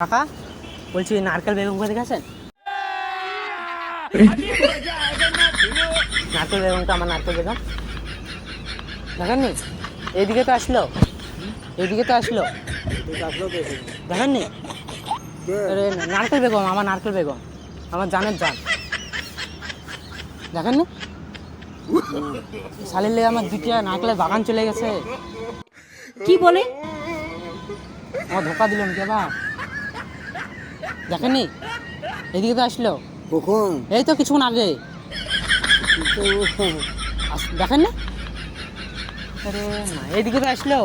কাকা বলছি নারকেল বেগম কোথায় গেছেন নারকেল বেগম তো আমার নারকেল বেগম দেখেননি এইদিকে তো আসলো। এইদিকে তো আসলো। দেখেননি? নারকেল বেগম আমার নারকেল বেগম আমার জানের জান। দেখেননি? শালির লেগে আমার দ্বিতীয় নারকেলের বাগান চলে গেছে। কি বলে? আমার ধোকা দিলাম কে বা দেখেননি এদিকে তো আসলো। কখন? এই তো কিছুক্ষণ আগে। দেখেন না? আরে না এইদিকে তো আসলো।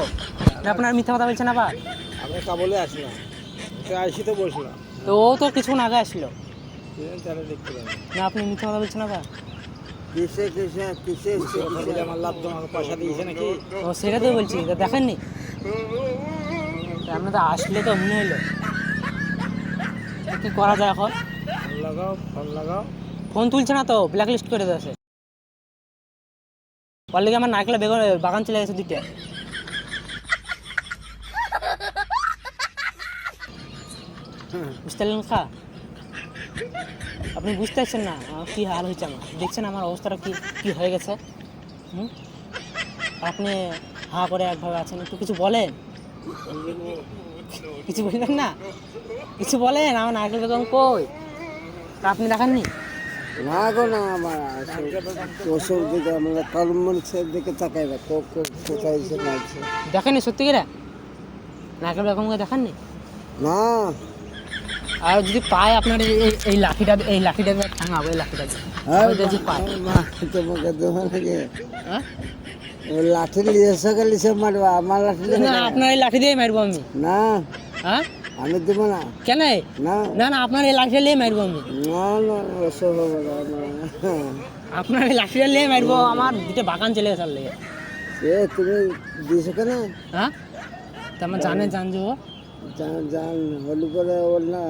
আপনার মিথ্যা কথা বলছেন আবার? আমরা তা বলে আসলাম। তো আসি তো বসলাম। তো ও তো কিছুক্ষণ আগে আসলো। দেখতে না আপনি মিথ্যা কথা বলছেন আবার? কিসে কিসে আমার লাভ তোমাকে পয়সা দিয়েছে নাকি? ও সেটা তো বলছি তা দেখেননি আমরা তো আসলে তো মনে হলো। কি করা যায় এখন? ফোন লাগাও ফোন লাগাও। ফোন তুলছে না তো ব্ল্যাক লিস্ট করে দিয়েছে। ওর লেগে আমার নারকেল বেগুন বাগান চলে গেছে দুইটা। বুঝতে পারলেন খা? আপনি বুঝতে পারছেন না কী হাল হয়েছে আমার? দেখছেন আমার অবস্থাটা কি কি হয়ে গেছে? হুম? আপনি হা করে একভাবে আছেন একটু কিছু বলেন। কিছু বলবেন না? কিছু বলেন? আমার নারকেল বেগম কই? তা আপনি দেখাননি? না গো না আমার ওসব দিকে আমরা কলমনসের দিকে তাকাই না কো- কো- কোথায় এসে লাগছে দেখেননি সত্যি করে? নারকেল বেগমকে দেখাননি? না। আর যদি পায় আপনার এই- এই লাঠিটা এই লাঠিটা ঠাঙাবো এই লাঠিটা যদি পায়। তোমাকে দেওয়া লাগে। হ্যাঁ? লাঠি লিসে মারবা আমার লাঠি না আপনার এই লাঠি দিয়ে মারবো আমি। না হ্যাঁ? আমি দেবো না। কেন? না। না না আপনার এই লাঠিটা নিয়ে মারবো আমি। না না ওসব হবে না। আপনার এই লাঠিটা নিয়ে মারবো আমার দুটো বাগান চলে গেছে লেগে এ তুমি দিয়েছ কেন? হ্যাঁ? তা আমার জানে জান যে ও জান জান হলি করে ওর না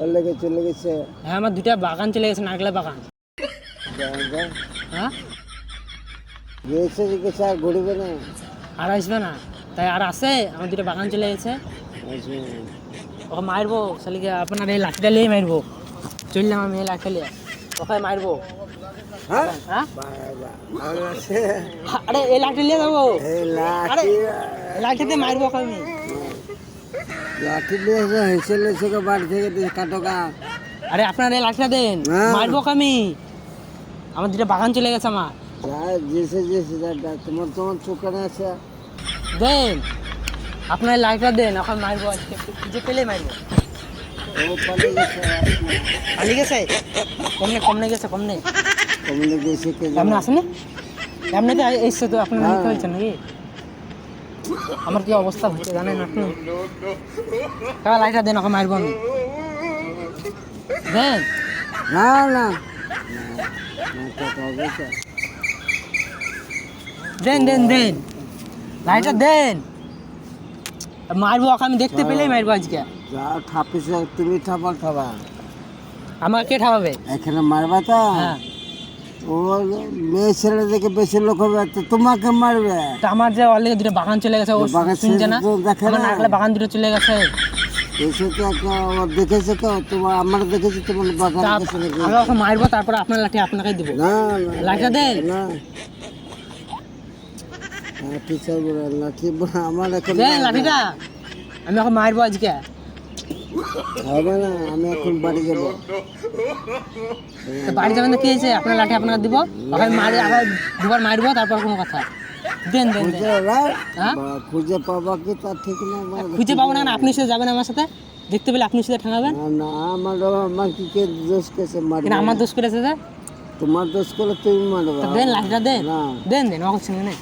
ওর লেগে চলে গেছে। হ্যাঁ আমার দুটা বাগান চলে গেছে নারকেলের বাগান। হ্যাঁ? গেছে গেছে আর ঘুরবে না। আর আসবে না। তাই আর আছে আমার দুটো বাগান চলে গেছে। ওকে মারবো শালিকে আপনার এই লাঠিটা নিয়ে মারবো। চললাম আমি এই লাঠিটা নিয়ে ওকে মারবো। হ্যাঁ? হ্যাঁ। আরে এই লাঠি নিয়ে যাব লাঠিতে মারবো ওকে আমি। লাঠি নিয়ে এসে হেসে লেসে বাড়ি থেকে দিয়ে কাটো আরে আপনার এই লাঠিটা দেন। মারবো আমি আমার দুটো বাগান চলে গেছে আমার। যা যা, তোমার তোমার চোখানে আছে। দেন আপনার লাঠিটা দেন এখন মারবো আজকে। খুঁজে পেলে মারবো। পালিয়ে গেছে। কমনে কমনে গেছে কমনে। কমলে গেছে? এমনি আসেনি? এমনিতে এসছে তো আপনার হ্যাঁ। হয়েছে নাকি? আমার কি অবস্থা হচ্ছে জানেন আপনি? কাকা লাইটটা দেন ওকে মারবো আমি। দেন। না না। দেন দেন দেন। লাইটটা দেন। মারবো ওকে আমি দেখতে পেলেই মারবো আজকে। যা ঠাপিস তুমি ঠাপাল ঠাবা আমাকে কে ঠাপাবে। এখানে মারবা তো? হ্যাঁ। ও মেয়ে ছেলে দেখে বেশি লোক হবে তো তোমাকে মারবে? তা আমার যে অলরেডি দুটো বাগান চলে গেছে ও বাগান শুনছে না? আমার। বাগান দুটো চলে গেছে। এসে তো ও দেখেছে তো তোমার আমার দেখেছি তোমার বাগান তা দেখেছে আমি ওকে মারবো তারপর আপনার লাঠি আপনাকে দিব। না লাঠিটা দেন না। লাঠি চাইব না লাঠি আমার এখন লাঠিটা। আমি ওকে মারবো আজকে। হবে না আমি এখন বাড়ি যাব। তো বাড়ি যাবেন তো কি হয়েছে? আপনার লাঠি আপনাকে দিব? ওখানে মারি আবার দুবার মারবো তারপর কোনো কথা। দেন দেন। খুঁজে হ্যাঁ? পাবা কি তার ঠিক না খুঁজে পাবো না না আপনি সাথে যাবেন আমার সাথে? দেখতে পেলে আপনি সাথে ঠাঙাবেন? না না আমার আমার কি কে দোষ কেসে মারবে? আমার দোষ করেছে যে? তোমার দোষ করলে তুমি মারবা। দেন লাঠিটা দেন। না। দেন দেন সঙ্গে নেই